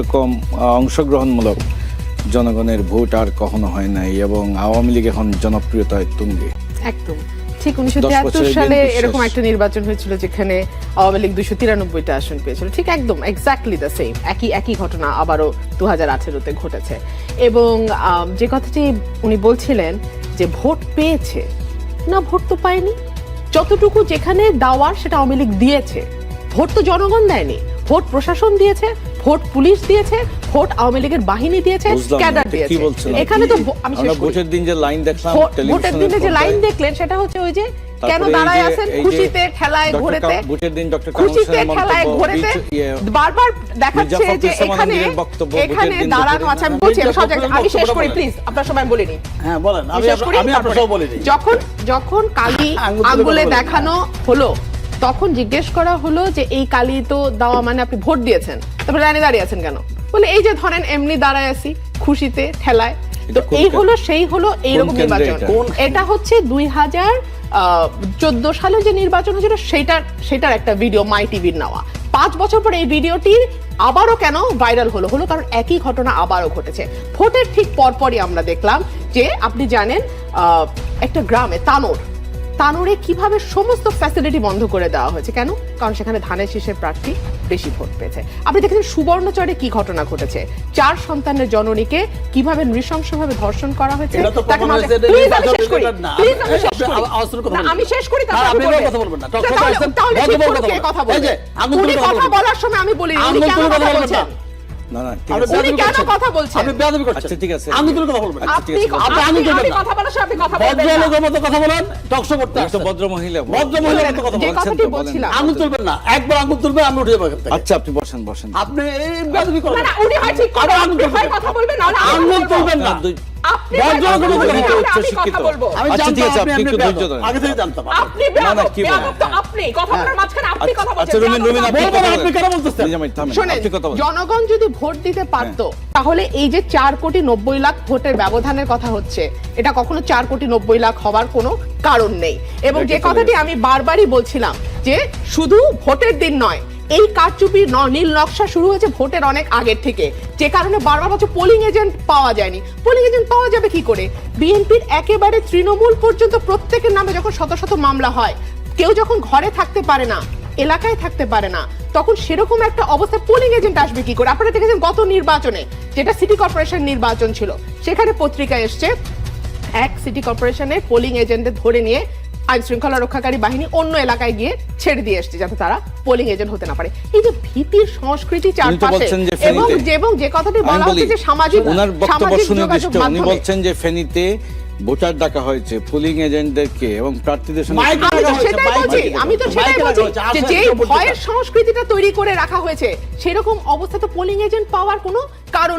এরকম অংশগ্রহণমূলক জনগণের ভোট আর কখনো হয় নাই এবং আওয়ামী লীগ এখন জনপ্রিয়তায় তুঙ্গে। একদম। ঠিক উনিশশো তিয়াত্তর সালে এরকম একটা নির্বাচন হয়েছিল যেখানে আওয়ামী লীগ দুইশো তিরানব্বইটা আসন পেয়েছিল। ঠিক একদম এক্স্যাক্টলি দ্য সেম একই একই ঘটনা আবারও দু হাজার আঠেরোতে ঘটেছে। এবং যে কথাটি উনি বলছিলেন যে ভোট পেয়েছে না ভোট তো পায়নি। যতটুকু যেখানে দেওয়ার সেটা আওয়ামী লীগ দিয়েছে ভোট তো জনগণ দেয়নি। ভোট প্রশাসন দিয়েছে ভোট পুলিশ দিয়েছে ভোট আওয়ামী লীগের বাহিনী দিয়েছে ক্যাডার দিয়েছে। এখানে তো আমি আমরা শেষ করি। ভোটের দিন যে লাইন দেখলাম ভোটের দিনে যে লাইন দেখলেন সেটা হচ্ছে ওই যে কেন দাঁড়ায় আছেন খুশিতে ঠেলায় ডক্টর ঘোরেতে ভোটের দিন খুশিতে ঠেলায় ঘোরেতে ইয়ে, বারবার দেখাচ্ছে যে এখানে এখানে দাঁড়ানো আছে। আমি বলছি আমি সব জায়গায়- আমি শেষ করি প্লিজ আপনার সবাই বলে নিন হ্যাঁ বলেন। আমি শেষ আপনার- করি, আমি আপনার সব বলে যখন যখন কালি আঙ্গুলে দেখানো হলো তখন জিজ্ঞেস করা হলো যে এই কালি তো দেওয়া মানে আপনি ভোট দিয়েছেন। তারপরে রানী দাঁড়িয়ে আছেন কেন? বলে এই যে ধরেন এমনি দাঁড়ায় আছি খুশিতে ঠেলায়। তো এই হলো সেই হলো এইরকম নির্বাচন। এটা? হচ্ছে দুই হাজার চোদ্দ সালে যে নির্বাচন হয়েছিল সেটার সেটার একটা ভিডিও মাই টিভির নেওয়া। পাঁচ বছর পর এই ভিডিওটি আবারও কেন ভাইরাল হলো? হলো কারণ একই ঘটনা আবারও ঘটেছে। ভোটের ঠিক পরপরই আমরা দেখলাম যে আপনি জানেন আহ, একটা গ্রামে তানোর তানোরে কীভাবে সমস্ত ফ্যাসিলিটি বন্ধ করে দেওয়া হয়েছে? কেন? কারণ সেখানে ধানের শীষের প্রার্থী বেশি ভোট পেয়েছে। আপনি দেখেছেন সুবর্ণচরে কি ঘটনা ঘটেছে? চার সন্তানের জননীকে কীভাবে নৃশংসভাবে ধর্ষণ করা হয়েছে? আমি শেষ করি। কথা। বলার সময় আমি বলি কেন বলছেন না। না না উনি কেন কথা বলছেন? আপনি বেয়াদবি করছেন। আচ্ছা, ঠিক আছে। আঙুল তুলে কথা বলবেন আচ্ছা, আপনি আমি কথা বলার আপনি কথা বলবেন ভদ্রলোকের মতো কথা বলেন টকশো করতে আসছেন। ভদ্র মহিলা ভদ্র মহিলার মতো কথা যে কথাটি বলছিলাম আঙুল তুলবেন না একবার আঙুল তুলবেন আমি উঠে যাব আচ্ছা আপনি বসেন বসেন আপনি বেয়াদবি না না উনি হয় ঠিক কথা আঙুল তুলবেন। কথা বলবেন নাহলে আঙুল তুলবেন না আপনি আমি। বলব আমি আচ্ছা, জানতাম আপনি আপনি একটু ধৈর্য ধরেন। আগে থেকে জানতাম আপনি না, বেয়াদব কি বলেন? বেয়াদব আপনি কথা বলার মাঝখানে আপনি কথা আচ্ছা বলছেন বলব না, আপনি কেন বলতেছেন? শোনেন হ্যাঁ। জনগণ যদি ভোট দিতে পারতো তাহলে এই যে চার কোটি নব্বই লাখ ভোটের ব্যবধানের কথা হচ্ছে এটা কখনো চার কোটি নব্বই লাখ হবার কোনো কারণ নেই। এবং যে কথাটি আমি বারবারই বলছিলাম যে শুধু ভোটের দিন নয় এই কারচুপির ন- নীল নকশা শুরু হয়েছে ভোটের অনেক আগের থেকে। যে কারণে বারবার বছর পোলিং এজেন্ট পাওয়া যায়নি। পোলিং এজেন্ট পাওয়া যাবে কি করে? বিএনপির একেবারে তৃণমূল পর্যন্ত প্রত্যেকের নামে যখন শত শত মামলা হয় কেউ যখন ঘরে থাকতে পারে না এলাকায় থাকতে পারে না তখন সেরকম একটা অবস্থায় পোলিং এজেন্ট আসবে কি করে? আপনারা দেখেছেন গত নির্বাচনে যেটা সিটি কর্পোরেশন নির্বাচন ছিল সেখানে পত্রিকা এসছে এক সিটি কর্পোরেশনের পোলিং এজেন্টদের ধরে নিয়ে আইন শৃঙ্খলা রক্ষাকারী বাহিনী অন্য এলাকায় গিয়ে ছেড়ে দিয়ে এসছে যাতে তারা পোলিং এজেন্ট হতে না পারে। এই যে ভীতির সংস্কৃতি চারপাশে এবং যে- এবং যে কথাটি বলা বলি হচ্ছে যে সামাজিক সামাজিক যোগাযোগ মাধ্যমে বলছেন যে ফেনীতে ভোটার ডাকা হয়েছে পুলিং এজেন্টদেরকে এবং প্রার্থীদের সঙ্গে আমি তো সেটাই বলছি যে ভয়ের সংস্কৃতিটা তৈরি করে রাখা হয়েছে সেরকম অবস্থা তো পোলিং এজেন্ট পাওয়ার কোনো কারণ